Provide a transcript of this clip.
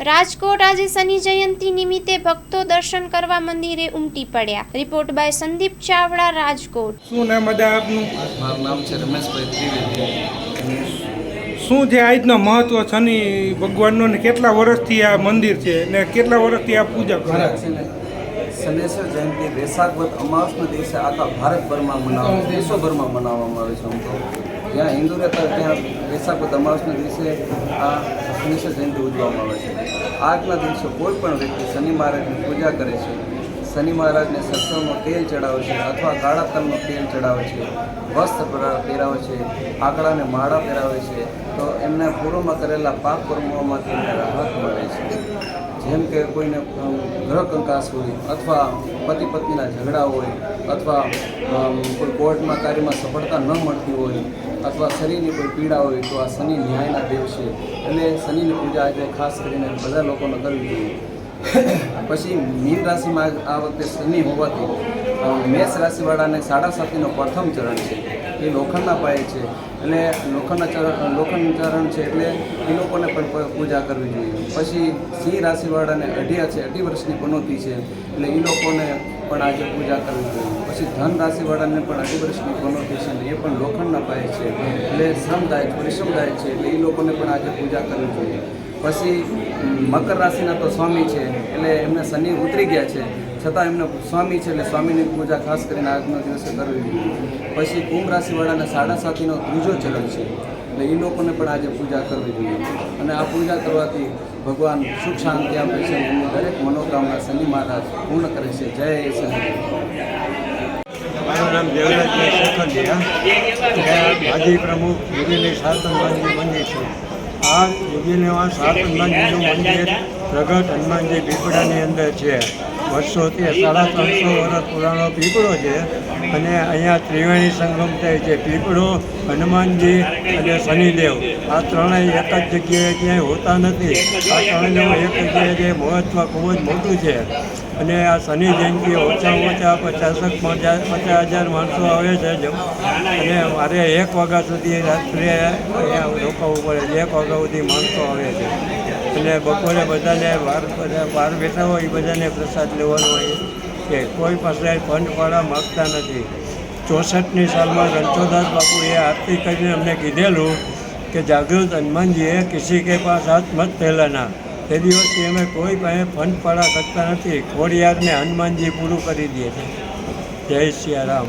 રાજકોટ આજે શનિ જયંતિ નિમિત્તે ભક્તો દર્શન કરવા મંદિરે ઉમટી પડ્યા. Report by Sandeep Chavda Rajkot. શું નામ અદા આપનું? મારું નામ છે રમેશભાઈ ત્રિવેદી. શું છે આજનો મહત્વ શનિ ભગવાનનો ને કેટલા વર્ષથી આ મંદિર છે ને કેટલા વર્ષથી આ પૂજા કરે? છે ને શનેશ્વર જયંતિ વૈશાખ વદ અમાસના દિવસે આખા ભારતભરમાં મનાવવામાં વિશ્વભરમાં મનાવવામાં આવે છે આમ તો. જ્યાં હિન્દુ રહેતા ત્યાં વૈશાખ તમાસના દિવસે આ શનેશ્વર જયંતિ ઉજવવામાં આવે છે. આજના દિવસે કોઈ પણ વ્યક્તિ શનિ મહારાજની પૂજા કરે છે શનિ મહારાજને સરસવનું તેલ ચડાવે છે અથવા કાળા તલનું તેલ ચડાવે છે, વસ્ત્ર પહેરાવે છે, આંકડાને માળા પહેરાવે છે, તો એમને પૂર્વમાં કરેલા પાપ કર્મોમાંથી એમને રાહત મળે છે. જેમ કે કોઈને ગ્રહ કંકાસ હોય અથવા પતિ પત્નીના ઝઘડા હોય અથવા કોઈ કોર્ટમાં કાર્યમાં સફળતા ન મળતી હોય અથવા શરીરની કોઈ પીડા હોય તો આ શનિ ન્યાયના દેવ છે. એટલે શનિની પૂજા આજે ખાસ કરીને બધા લોકોને કરવી જોઈએ. પછી મીન રાશિમાં આ વખતે શનિ હોવાથી મેષ રાશિવાળાને સાડા સાતીનો પ્રથમ ચરણ છે. એ લોખંડના પાયે છે. એટલે લોખંડના ચરણ લોખંડ ચરણ છે એટલે એ લોકોને પણ પૂજા કરવી જોઈએ. પછી સિંહ રાશિવાળાને અઢિયા છે, અઢી વર્ષની પનોતી છે. એટલે એ લોકોને પણ આજે પૂજા કરવી જોઈએ. પછી ધન રાશિવાળાને પણ અઢી વર્ષની પનોતી છે ને એ પણ લોખંડના પાયે છે. એટલે શ્રમદાય પરિશ્રમદાય છે. એટલે એ લોકોને પણ આજે પૂજા કરવી જોઈએ. પછી મકર રાશિના તો સ્વામી છે, એટલે એમને શનિ ઉતરી ગયા છે. છતાં એમને સ્વામી છે, એટલે સ્વામીની પૂજા ખાસ કરીને આજનો દિવસે કરવી પછી કુંભ રાશિવાળાને સાડા સાતીનો ત્રીજો ચરણ છે, એટલે એ લોકોને પણ આજે પૂજા કરવી જોઈએ. અને આ પૂજા કરવાથી ભગવાન સુખ શાંતિ આપે છે એમની દરેક મનોકામના શનિ મહારાજ પૂર્ણ કરે છે. જય શનિ મારું નામ દેવરાજભાઈ શેખલિયા માજી પ્રમુખ યુગીની સાતનમાનજી મંદિર છે. આ સાત હનુમાનજીનું મંદિર પ્રગટ હનુમાનજી પીપળાની અંદર છે. વર્ષોથી સાડા ત્રણસો વર્ષ પુરાણો પીપળો છે અને અહીંયા ત્રિવેણી સંગમ થાય છે. પીપળો, હનુમાનજી અને શનિદેવ. આ ત્રણેય એક જ જગ્યાએ ક્યાંય હોતા નથી. આ ત્રણેયનું એક જગ્યાએ મહત્ત્વ ખૂબ જ મોટું છે. અને આ શનિ જયંતિ ઓછામાં ઓછા પચાસક પચાસ હજાર માણસો આવે છે. અને મારે એક વાગ્યા સુધી રાત્રે અહીંયા રોકાવું પડે એક વાગ્યા સુધી માણસો આવે છે. અને બપોરે બધાને બહાર બહાર બેઠા હોય એ બધાને પ્રસાદ લેવાનો હોય છે. કોઈ પાસે ફંડ પાડવા માગતા નથી. ચોસઠની સાલમાં રણછોદાસ બાપુએ આરતી કરીને અમને કીધેલું કે જાગૃત હનુમાનજીએ કિસી કે પાસ હાથ મત પહેલાના. તે દિવસથી અમે કોઈ પાસે ફંડ પડા કરતા નથી. ખોડિયારને હનુમાનજી પૂરું કરી દે છે. જય સિયા રામ.